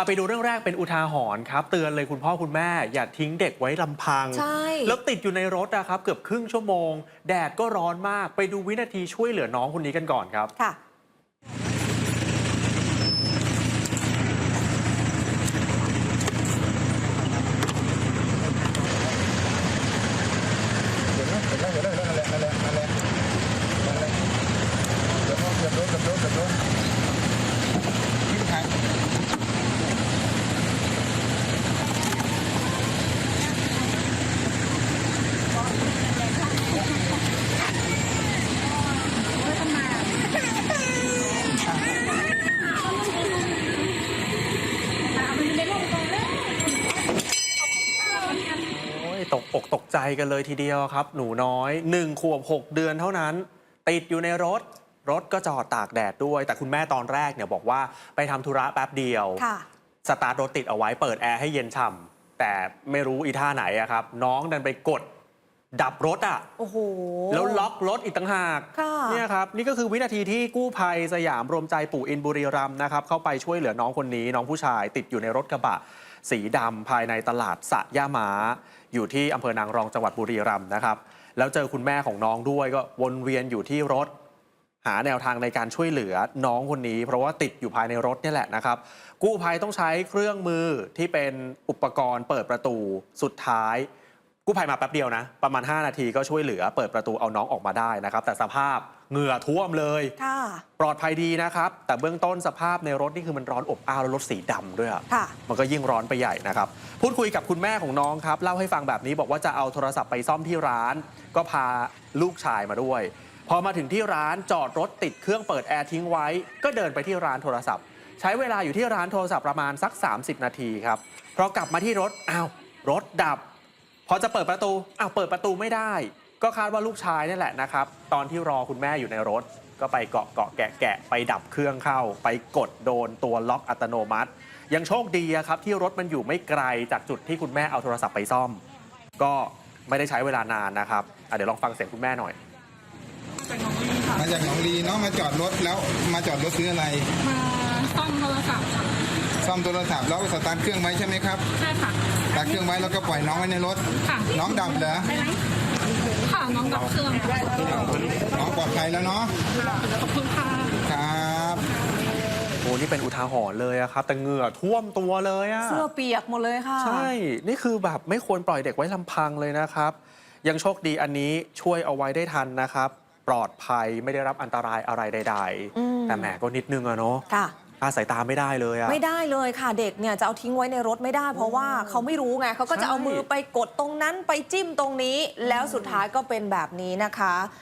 าไปดูเรื่องแรกเป็นอุทาหรณ์ครับ เตือนเลยคุณพ่อคุณแม่อย่าทิ้งเด็กไว้ลำพัง ใช่ แล้วติดอยู่ในรถนะครับ เกือบครึ่งชั่วโมง แดดก็ร้อนมากไปดูวินาทีช่วยเหลือน้องคนนี้กันก่อนครับ ค่ะ เดี๋ยวนะเดี๋ยวนะเดี๋ยวนะนั่นแหละนั่นแหละนั่นแหละนั่นแหละเดี๋ยวโดนเดี๋ยวโดนเดี๋ยวโดนเดี๋ยวโดนวิ่งทาง โอ้ยตกอกตกใจกันเลยทีเดียวครับ หนูน้อย1ขวบ 6 เดือนเท่านั้น ติดอยู่ในรถ รถก็จอดตากแดดด้วย แต่คุณแม่ตอนแรกเนี่ยบอกว่าไปทำธุระแป๊บเดียวค่ะสตาร์ทรถติดเอาไว้เปิดแอร์ให้เย็นฉ่ำแต่ไม่รู้อีท่าไหนอะครับ น้องดันไปกดดับรถอะโอ้โห แล้วล็อกรถอีกต่างหากค่ะเนี่ยครับ นี่ก็คือวินาทีที่กู้ภัยสยามรวมใจปู่อินบุรีรัมย์นะครับ เข้าไปช่วยเหลือน้องคนนี้ น้องผู้ชายติดอยู่ในรถกระบะ สีดำภายในตลาดสะย่าม้าอยู่ที่อำเภอนางรองจังหวัดบุรีรัมย์นะครับ แล้วเจอคุณแม่ของน้องด้วยก็วนเวียนอยู่ที่รถ หาแนวทางในการช่วยเหลือน้องคนนี้ เพราะว่าติดอยู่ภายในรถนี่แหละนะครับ กู้ภัยต้องใช้เครื่องมือที่เป็นอุปกรณ์เปิดประตูสุดท้าย กู้ภัยมาแป๊บเดียวนะ ประมาณ 5 นาทีก็ช่วยเหลือเปิดประตูเอาน้องออกมาได้นะครับ แต่สภาพเหงื่อท่วมเลยค่ะปลอดภัยดีนะครับ แต่เบื้องต้นสภาพในรถนี่คือมันร้อนอบอ้าวแล้วรถสีดำด้วยอะค่ะมันก็ยิ่งร้อนไปใหญ่นะครับ พูดคุยกับคุณแม่ของน้องครับ เล่าให้ฟังแบบนี้บอกว่าจะเอาโทรศัพท์ไปซ่อมที่ร้าน ก็พาลูกชายมาด้วย พอมาถึงที่ร้านจอดรถติดเครื่องเปิดแอร์ทิ้งไว้ ก็เดินไปที่ร้านโทรศัพท์ ใช้เวลาอยู่ที่ร้านโทรศัพท์ประมาณสัก 30 นาทีครับพอกลับมาที่รถอ้าวรถดับ พอจะเปิดประตูอ้าวเปิดประตูไม่ได้ ก็คาดว่าลูกชายนี่แหละนะครับ ตอนที่รอคุณแม่อยู่ในรถ ก็ไปเกาะเกาะแกะแกะไปดับเครื่องเข้า ไปกดโดนตัวล็อกอัตโนมัติ ยังโชคดีอะครับที่รถมันอยู่ไม่ไกลจากจุดที่คุณแม่เอาโทรศัพท์ไปซ่อม ก็ไม่ได้ใช้เวลานานนะครับอะเดี๋ยวลองฟังเสียงคุณแม่หน่อยมาจากหนองลีน้องมาจอดรถแล้วมาจอดรถซื้ออะไร มาซ่อมโทรศัพท์ค่ะ ซ่อมโทรศัพท์แล้วสตาร์ทเครื่องไว้ใช่ไหมครับใช่ค่ะสตาร์ทเครื่องไว้แล้วก็ปล่อยน้องไว้ในรถ ค่ะน้องดับเหรอไปไหมค่ะน้องดับเครื่องค่ะน้องปลอดภัยแล้วเนาะ ขอบคุณค่ะ ครับ โอ้นี่เป็นอุทาหรณ์เลยอะครับ แต่เหงื่อท่วมตัวเลยอะ เสื้อเปียกหมดเลยค่ะ ใช่ นี่คือแบบไม่ควรปล่อยเด็กไว้ลำพังเลยนะครับ ยังโชคดีอันนี้ช่วยเอาไว้ได้ทันนะครับ ปลอดภัยไม่ได้รับอันตรายอะไรใด อืม ๆ แต่แหมก็นิดนึงอะเนาะ ค่ะ อาสายตาไม่ได้เลยอะ ไม่ได้เลยค่ะเด็กเนี่ยจะเอาทิ้งไว้ในรถไม่ได้ เพราะว่าเขาไม่รู้ไงเขาก็จะเอาใช่มือไปกดตรงนั้นไปจิ้มตรงนี้ แล้วสุดท้ายก็เป็นแบบนี้นะคะ